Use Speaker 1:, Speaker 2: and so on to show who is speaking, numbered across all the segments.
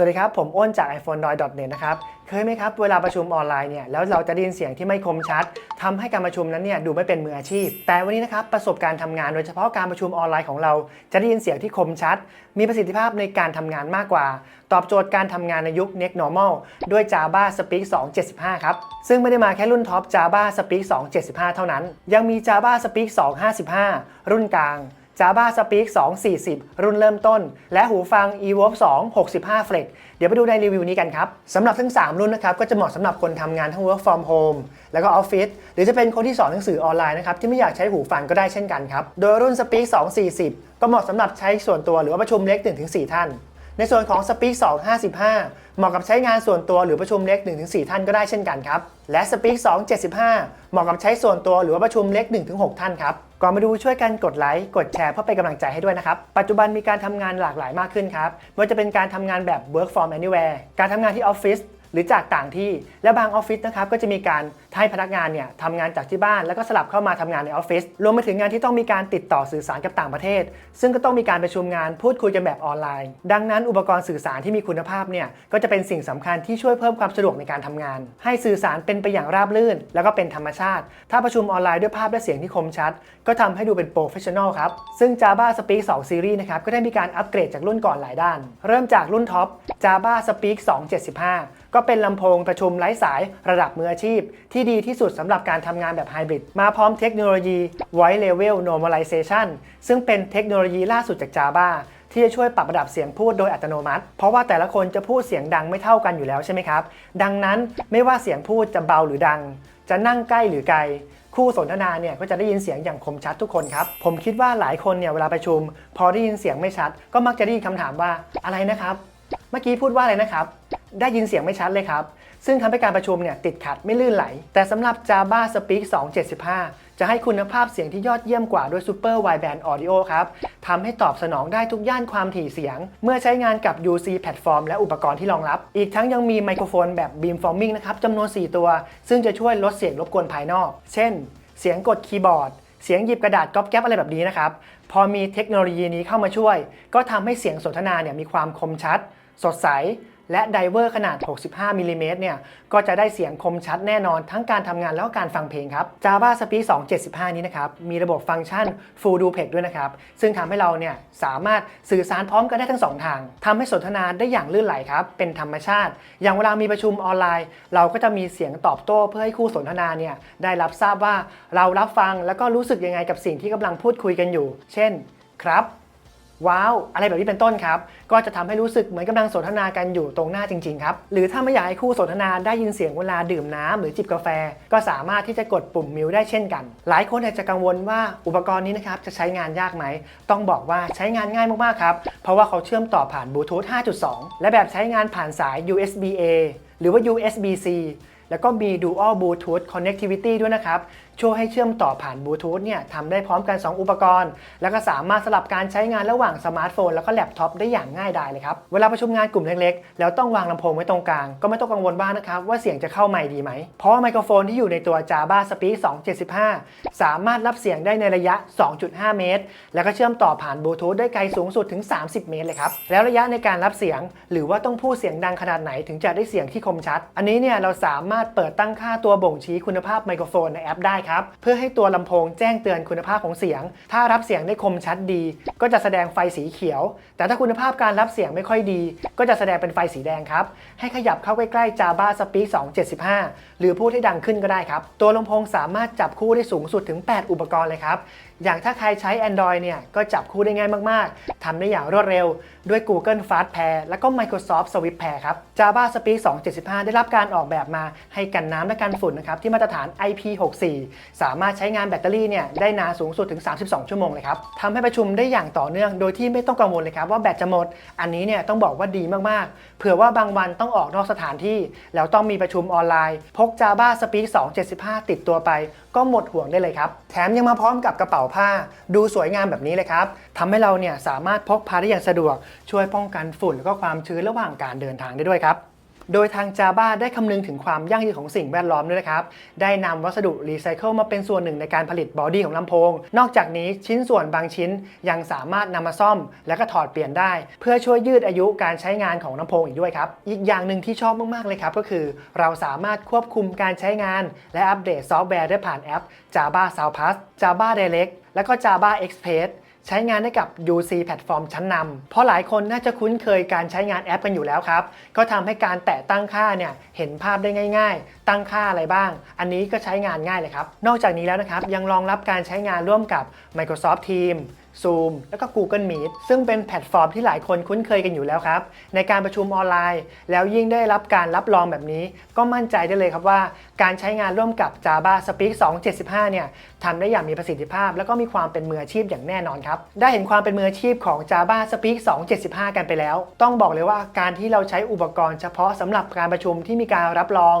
Speaker 1: วัสดีครับ ผมอ้นจาก iPhone n o i n e t นะครับ เคยไหมครับ เวลาประชุมออนไลน์เนี่ย แล้วเราจะได้ยินเสียงที่ไม่คมชัดทำให้การประชุมนั้นเนี่ยดูไม่เป็นมืออาชีพ แต่วันนี้นะครับประสบการณ์ทำงานโดยเฉพาะการประชุมออนไลน์ของเรา จะได้ยินเสียงที่คมชัด มีประสิทธิภาพในการทำงานมากกว่า ตอบโจทย์การทำงานในยุค Next Normal ด้วย Java Speak 2.75 ครับ ซึ่งไม่ได้มาแค่รุ่นท็อป Java Speak 2.75 เท่านั้น ยังมี Java Speak 2.55 รุ่นกลาง Java Speak 240 รุ่นเริ่มต้น และหูฟัง eVoke 2 65 Flex เดี๋ยวไปดูในรีวิวนี้กันครับสำหรับทั้ง 3 รุ่นนะครับก็จะเหมาะสำหรับคนทำงานทั้ง Work from Home แล้วก็ Office หรือจะเป็นคนที่สอนหนังสือออนไลน์นะครับที่ไม่อยากใช้หูฟังก็ได้เช่นกันครับ โดยรุ่น Speak 240 ก็เหมาะสำหรับใช้ส่วนตัวหรือว่าประชุมเล็ก 1-4 ท่านในส่วนของ Speak 255 เหมาะกับใช้งานส่วนตัวหรือประชุมเล็ก 1-4 ท่านก็ได้เช่นกันครับ และ Speak 275 เหมาะกับใช้ส่วนตัวหรือว่าประชุมเล็ก 1-6 ท่านครับ ก่อนมาดูช่วยกันกดไลค์กดแชร์เพื่อเป็นกำลังใจให้ด้วยนะครับ ปัจจุบันมีการทำงานหลากหลายมากขึ้นครับไม่ว่าจะเป็นการทำงานแบบ work from anywhere การทำงานที่ออฟฟิศ หรือจากต่างที่ และบางออฟฟิศนะครับก็จะมีการให้พนักงานเนี่ยทำงานจากที่บ้านแล้วก็สลับเข้ามาทำงานในออฟฟิศรวมไปถึงงานที่ต้องมีการติดต่อสื่อสารกับต่างประเทศ ซึ่งก็ต้องมีการประชุมงานพูดคุยกันแบบออนไลน์ ดังนั้นอุปกรณ์สื่อสารที่มีคุณภาพเนี่ยก็จะเป็นสิ่งสำคัญที่ช่วยเพิ่มความสะดวกในการทำงาน ให้สื่อสารเป็นไปอย่างราบรื่น แล้วก็เป็นธรรมชาติ ถ้าประชุมออนไลน์ด้วยภาพและเสียงที่คมชัด ก็ทำให้ดูเป็นโปรเฟชชั่นอลครับซึ่ง Java Speak 2 Series นะครับก็ได้มีการอัปเกรดจากรุ่นก่อนหลายด้าน เริ่มจากรุ่นท็อป Java Speak 2.75 ก็เป็นลำโพงประชุมไร้สายระดับมืออาชีพ ที่ดีที่สุดสำหรับการทำงานแบบไฮบริดมาพร้อมเทคโนโลยี Voice Level Normalization ซึ่งเป็นเทคโนโลยีล่าสุดจาก Java ที่จะช่วยปรับระดับเสียงพูดโดยอัตโนมัติ เพราะว่าแต่ละคนจะพูดเสียงดังไม่เท่ากันอยู่แล้วใช่ไหมครับ ดังนั้นไม่ว่าเสียงพูดจะเบาหรือดัง จะนั่งใกล้หรือไกล คู่สนทนาเนี่ยก็จะได้ยินเสียงอย่างคมชัดทุกคนครับ ผมคิดว่าหลายคนเนี่ยเวลาประชุม พอได้ยินเสียงไม่ชัด ก็มักจะได้ยินคำถามว่าอะไรนะครับ เมื่อกี้พูดว่าอะไรนะครับ ได้ยินเสียงไม่ชัดเลยครับ ซึ่งทำให้การประชุมเนี่ยติดขัดไม่ลื่นไหล แต่สำหรับ Java Speak 2.75 จะให้คุณภาพเสียงที่ยอดเยี่ยมกว่าด้วย Super Wideband Audio ครับทำให้ตอบสนองได้ทุกย่านความถี่เสียง เมื่อใช้งานกับ UC Platform และอุปกรณ์ที่รองรับ อีกทั้งยังมีไมโครโฟนแบบ Beamforming นะครับจำนวน 4 ตัว ซึ่งจะช่วยลดเสียงรบกวนภายนอก เช่น เสียงกดคีย์บอร์ดเสียงหยิบกระดาษก๊อบแก๊บอะไรแบบนี้นะครับ พอมีเทคโนโลยีนี้เข้ามาช่วย ก็ทำให้เสียงสนทนาเนี่ยมีความคมชัด สดใส และไดเวอร์ขนาด 65มิลลิเมตรเนี่ย ก็จะได้เสียงคมชัดแน่นอน ทั้งการทำงานแล้วก็การฟังเพลงครับ Java Speak 2.75 นี้นะครับ มีระบบฟังก์ชัน Full Duplex ด้วยนะครับ ซึ่งทำให้เราเนี่ยสามารถสื่อสารพร้อมกันได้ทั้งสองทาง ทำให้สนทนาได้อย่างลื่นไหลครับ เป็นธรรมชาติ อย่างเวลามีประชุมออนไลน์ เราก็จะมีเสียงตอบโต้เพื่อให้คู่สนทนาเนี่ยได้รับทราบว่าเรารับฟังแล้วก็รู้สึกยังไงกับสิ่งที่กำลังพูดคุยกันอยู่ เช่น ครับ ว้าว อะไรแบบนี้เป็นต้นครับ ก็จะทำให้รู้สึกเหมือนกำลังสนทนากันอยู่ตรงหน้าจริงๆครับ หรือถ้าไม่อยากให้คู่สนทนาได้ยินเสียงเวลาดื่มน้ำหรือจิบกาแฟ ก็สามารถที่จะกดปุ่มมิวได้เช่นกัน หลายคนอาจจะกังวลว่าอุปกรณ์นี้นะครับจะใช้งานยากไหม ต้องบอกว่าใช้งานง่ายมากๆครับ เพราะว่าเขาเชื่อมต่อผ่านบลูทูธ5.2 และแบบใช้งานผ่านสาย USB A หรือว่า USB C แล้วก็มี Dual Bluetooth Connectivity ด้วยนะครับ ช่วยให้เชื่อมต่อผ่านบลูทูธเนี่ยทำได้พร้อมกัน 2 อุปกรณ์ แล้วก็สามารถสลับการใช้งานระหว่างสมาร์ทโฟนแล้วก็แล็ปท็อปได้อย่างง่ายดายเลยครับ เวลาประชุมงานกลุ่มเล็กๆ แล้วต้องวางลำโพงไว้ตรงกลาง ก็ไม่ต้องกังวลว่านะครับว่าเสียงจะเข้าไมค์ดีไหม เพราะว่าไมโครโฟนที่อยู่ในตัว Java Speak 2.75 สามารถรับเสียงได้ในระยะ 2.5 เมตร แล้วก็เชื่อมต่อผ่านบลูทูธได้ไกลสูงสุดถึง 30 เมตรเลยครับ แล้วระยะในการรับเสียง หรือว่าต้องพูดเสียงดังขนาดไหนถึงจะได้เสียงที่คมชัด อันนี้เนี่ยเราสามารถเปิดตั้งค่าตัวบ่งชี้คุณภาพไมโครโฟนในแอปได้ครับ เพื่อให้ตัวลำโพงแจ้งเตือนคุณภาพของเสียง ถ้ารับเสียงได้คมชัดดี ก็จะแสดงไฟสีเขียว แต่ถ้าคุณภาพการรับเสียงไม่ค่อยดี ก็จะแสดงเป็นไฟสีแดงครับ ให้ขยับเข้าใกล้ๆ Java Speak 2.75 หรือพูดให้ดังขึ้นก็ได้ครับ ตัวลำโพงสามารถจับคู่ได้สูงสุดถึง 8 อุปกรณ์เลยครับ อย่างถ้าใครใช้ Android เนี่ยก็จับคู่ได้ง่ายมากๆ ทำได้อย่างรวดเร็วด้วย Google Fast Pair แล้วก็ Microsoft Swift Pair ครับ Java Speak 2.75 ได้รับการออกแบบมาให้กันน้ำและกันฝุ่นนะครับ ที่มาตรฐาน IP64 สามารถใช้งานแบตเตอรี่เนี่ยได้นานสูงสุดถึง 32 ชั่วโมงเลยครับทำให้ประชุมได้อย่างต่อเนื่องโดยที่ไม่ต้องกังวลเลยครับว่าแบตจะหมด อันนี้เนี่ยต้องบอกว่าดีมากๆ เผื่อว่าบางวันต้องออกนอกสถานที่ แล้วต้องมีประชุมออนไลน์ พก Java Speak 2.75 ติดตัวไปก็หมดห่วงได้เลยครับ แถมยังมาพร้อมกับกระเป๋าผ้า ดูสวยงามแบบนี้เลยครับทำให้เราเนี่ยสามารถพกพาได้อย่างสะดวก ช่วยป้องกันฝุ่น แล้วก็ความชื้นระหว่างการเดินทางได้ด้วยครับ โดยทาง Java ได้คำนึงถึงความยั่งยืนของสิ่งแวดล้อมด้วยนะครับ ได้นำวัสดุรีไซเคิลมาเป็นส่วนหนึ่งในการผลิตบอดี้ของลำโพง นอกจากนี้ชิ้นส่วนบางชิ้นยังสามารถนำมาซ่อม และก็ถอดเปลี่ยนได้ เพื่อช่วยยืดอายุการใช้งานของลำโพงอีกด้วยครับ อีกอย่างหนึ่งที่ชอบมากๆเลยครับก็คือ เราสามารถควบคุมการใช้งาน และอัปเดตซอฟต์แวร์ได้ผ่านแอป Java Sound Plus Java Direct และก็ Java Express ใช้งานได้กับ UC แพลตฟอร์มชั้นนำเพราะหลายคนน่าจะคุ้นเคยการใช้งานแอปกันอยู่แล้วครับ ก็ทำให้การแตะตั้งค่าเนี่ยเห็นภาพได้ง่าย ๆ ตั้งค่าอะไรบ้าง อันนี้ก็ใช้งานง่ายเลยครับ นอกจากนี้แล้วนะครับยังรองรับการใช้งานร่วมกับ Microsoft Teams Zoom แล้วก็ Google Meet ซึ่งเป็นแพลตฟอร์มที่หลายคนคุ้นเคยกันอยู่แล้วครับ ในการประชุมออนไลน์ แล้วยิ่งได้รับการรับรองแบบนี้ ก็มั่นใจได้เลยครับว่า การใช้งานร่วมกับ Java Speak 2.75 เนี่ยทำได้อย่างมีประสิทธิภาพ แล้วก็มีความเป็นมืออาชีพอย่างแน่นอนครับ ได้เห็นความเป็นมืออาชีพของ Java Speak 2.75 กันไปแล้ว ต้องบอกเลยว่าการที่เราใช้อุปกรณ์เฉพาะสำหรับการประชุมที่มีการรับรอง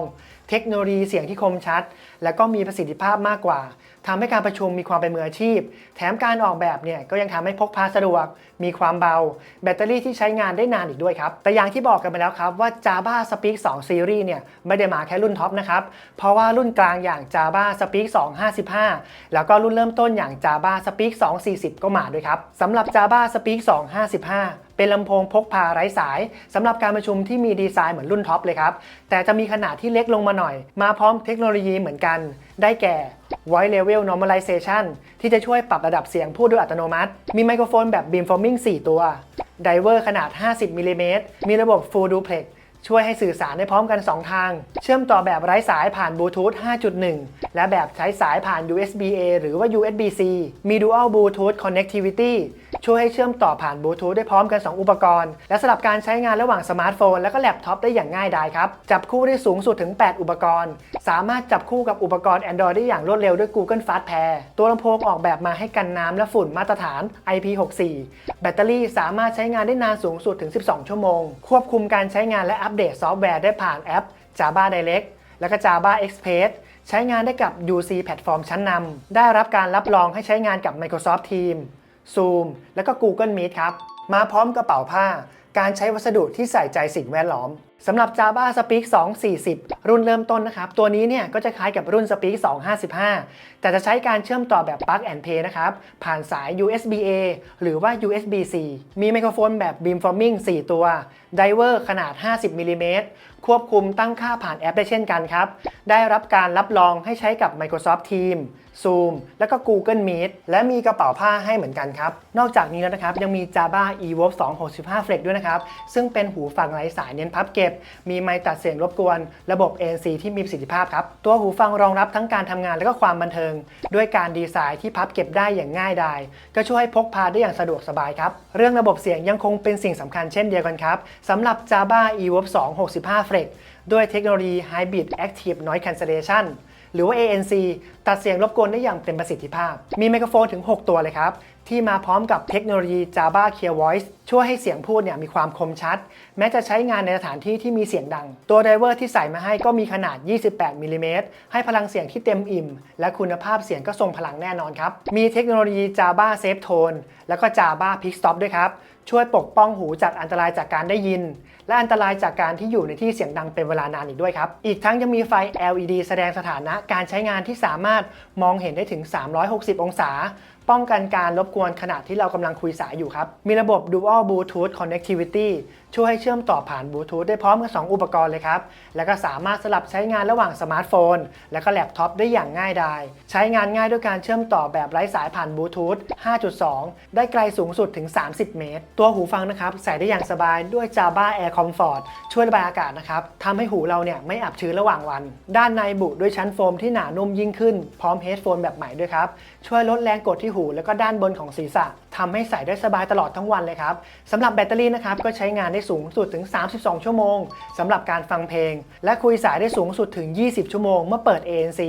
Speaker 1: เทคโนโลยีเสียงที่คมชัด และก็มีประสิทธิภาพมากกว่า ทำให้การประชุมมีความเป็นมืออาชีพ แถมการออกแบบเนี่ยก็ยังทำให้พกพาสะดวก มีความเบา แบตเตอรี่ที่ใช้งานได้นานอีกด้วยครับ แต่อย่างที่บอกกันไปแล้วครับว่า Java Speak 2 Series เนี่ยไม่ได้มาแค่รุ่นท็อปนะครับ เพราะว่ารุ่นกลางอย่าง Java Speak 255 แล้วก็รุ่นเริ่มต้นอย่าง Java Speak 240 ก็มาด้วยครับสำหรับ Java Speak 255เป็นลำโพงพกพาไร้สายสำหรับการประชุมที่มีดีไซน์เหมือนรุ่นท็อปเลยครับ แต่จะมีขนาดที่เล็กลงมาหน่อย มาพร้อมเทคโนโลยีเหมือนกัน ได้แก่ Voice Level Normalization ที่จะช่วยปรับระดับเสียงพูดโดยอัตโนมัติ มีไมโครโฟนแบบ Beamforming 4 ตัว ไดเวอร์ขนาด 50มิลลิเมตรมีระบบ Full Duplex ช่วยให้สื่อสารได้พร้อมกัน 2 ทาง เชื่อมต่อแบบไร้สายผ่านบลูทูธ 5.1 และแบบใช้สายผ่าน USB-A หรือว่า USB-C มี Dual Bluetooth Connectivity ช่วยให้เชื่อมต่อผ่านบลูทูธได้พร้อมกัน 2 อุปกรณ์ และสลับการใช้งานระหว่างสมาร์ทโฟน และก็แล็ปท็อปได้อย่างง่ายดายครับ จับคู่ได้สูงสุดถึง 8 อุปกรณ์ สามารถจับคู่กับอุปกรณ์ Android ได้อย่างรวดเร็วด้วย Google Fast Pair ตัวลำโพงออกแบบมาให้กันน้ำและฝุ่นมาตรฐาน IP64 แบตเตอรี่สามารถใช้งานได้นานสูงสุดถึง 12 ชั่วโมง ควบคุมการใช้งานและอัปเดตซอฟต์แวร์ได้ผ่านแอป Java Direct และก็ Java Express ใช้งานได้กับ UC แพลตฟอร์มชั้นนำได้รับการรับรองให้ใช้งานกับ Microsoft Teams Zoom และก็ Google Meet ครับ มาพร้อมกระเป๋าผ้า การใช้วัสดุที่ใส่ใจสิ่งแวดล้อมสำหรับ Java Speak 240รุ่นเริ่มต้นนะครับ ตัวนี้เนี่ยก็จะคล้ายกับรุ่น Speak 255 แต่จะใช้การเชื่อมต่อแบบ Plug and Play นะครับ ผ่านสาย USB-A หรือว่า USB-C มีไมโครโฟนแบบ Beamforming 4 ตัวไดเวอร์ขนาด 50มิลลิเมตรควบคุมตั้งค่าผ่านแอปได้เช่นกันครับ ได้รับการรับรองให้ใช้กับ Microsoft Teams Zoom แล้วก็ Google Meet และมีกระเป๋าผ้าให้เหมือนกันครับ นอกจากนี้แล้วนะครับ ยังมี Java eVoice 265 Flex ด้วยนะครับ ซึ่งเป็นหูฟังไร้สายเน้นพับเก็บ มีไมค์ตัดเสียงรบกวน ระบบ ANC ที่มีประสิทธิภาพครับ ตัวหูฟังรองรับทั้งการทำงานและก็ความบันเทิง ด้วยการดีไซน์ที่พับเก็บได้อย่างง่ายดาย ก็ช่วยให้พกพาได้อย่างสะดวกสบายครับ เรื่องระบบเสียงยังคงเป็นสิ่งสำคัญเช่นเดียวกันครับสำหรับ Java eVoice 265 f r e x ด้วยเทคโนโลยี Hybrid Active Noise Cancellation หรือว่า ANC ตัดเสียงรบกวนได้อย่างเต็มประสิทธิภาพ มีไมโครโฟนถึง 6 ตัวเลยครับ ที่มาพร้อมกับเทคโนโลยี Java Clear Voice ช่วยให้เสียงพูดเนี่ยมีความคมชัด แม้จะใช้งานในสถานที่ที่มีเสียงดัง ตัวไดเวอร์ที่ใส่มาให้ก็มีขนาด 28มิลลิเมตรให้พลังเสียงที่เต็มอิ่ม และคุณภาพเสียงก็ทรงพลังแน่นอนครับ มีเทคโนโลยี Java Safe Tone แล้วก็ Java Pick Stop ด้วยครับ ช่วยปกป้องหูจากอันตรายจากการได้ยิน และอันตรายจากการที่อยู่ในที่เสียงดังเป็นเวลานานอีกด้วยครับ อีกทั้งยังมีไฟ LED แสดงสถานะการใช้งานที่สามารถมองเห็นได้ถึง 360 องศาป้องกันการรบกวนขณะที่เรากำลังคุยสายอยู่ครับ มีระบบ Dual Bluetooth Connectivity ช่วยให้เชื่อมต่อผ่านบลูทูธได้พร้อมกับ2อุปกรณ์เลยครับ แล้วก็สามารถสลับใช้งานระหว่างสมาร์ทโฟน และก็แล็ปท็อปได้อย่างง่ายดาย ใช้งานง่ายด้วยการเชื่อมต่อแบบไร้สายผ่านบลูทูธ 5.2 ได้ไกลสูงสุดถึง 30 เมตร ตัวหูฟังนะครับ ใส่ได้อย่างสบายด้วย Java Air Comfort ช่วยระบายอากาศนะครับทำให้หูเราเนี่ยไม่อับชื้นระหว่างวัน ด้านในบุด้วยชั้นโฟมที่หนานุ่มยิ่งขึ้น พร้อมเฮดโฟนแบบใหม่ด้วยครับ ช่วยลดแรงกดที่หูแล้วก็ด้านบนของศีรษะทำให้ใส่ได้สบายตลอดทั้งวันเลยครับสำหรับแบตเตอรี่นะครับก็ใช้งานได้สูงสุดถึง 32 ชั่วโมงสำหรับการฟังเพลง และคุยสายได้สูงสุดถึง 20 ชั่วโมง เมื่อเปิด ANC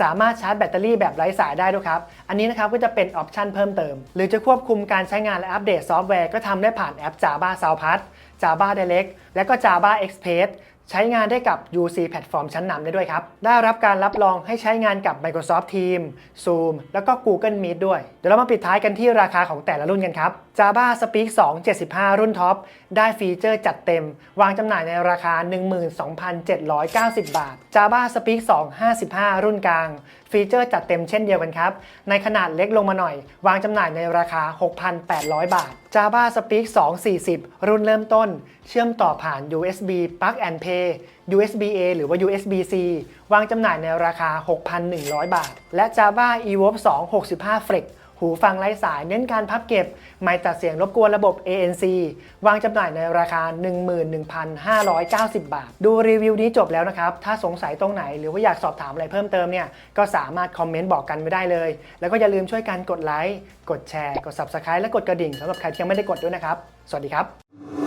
Speaker 1: สามารถชาร์จแบตเตอรี่แบบไร้สายได้ด้วยครับอันนี้นะครับก็จะเป็นออปชันเพิ่มเติม หรือจะควบคุมการใช้งานและอัปเดตซอฟต์แวร์ก็ทำได้ผ่านแอป Java Sound Plus Java Direct และก็ Java Express ใช้งานได้กับ UC แพลตฟอร์มชั้นนำได้ด้วยครับ ได้รับการรับรองให้ใช้งานกับ Microsoft Teams Zoom แล้วก็ Google Meet ด้วย เดี๋ยวเรามาปิดท้ายกันที่ราคาของแต่ละรุ่นกันครับ Java Speak 2 75 รุ่นท็อป ได้ฟีเจอร์จัดเต็ม วางจำหน่ายในราคา 12,790 บาท Java Speak 2 55 รุ่นกลาง ฟีเจอร์จัดเต็มเช่นเดียวกันครับ ในขนาดเล็กลงมาหน่อย วางจำหน่ายในราคา 6,800 บาท Java Speak 2 40 รุ่นเริ่มต้น เชื่อมต่อผ่าน USB Plug and Play USB A หรือว่า USB C วางจำหน่ายในราคา 6,100 บาท และ Java EVOP 2 65 Flex หูฟังไร้สายเน้นการพับเก็บ ไม่ตัดเสียงรบกวนระบบ ANC วางจำหน่ายในราคา 11,590 บาท ดูรีวิวนี้จบแล้วนะครับ ถ้าสงสัยตรงไหนหรือว่าอยากสอบถามอะไรเพิ่มเติมเนี่ย ก็สามารถคอมเมนต์บอกกันไม่ได้เลย แล้วก็อย่าลืมช่วยกันกดไลค์ กดแชร์ กด Subscribe และกดกระดิ่งสำหรับใครที่ยังไม่ได้กดด้วยนะครับ สวัสดีครับ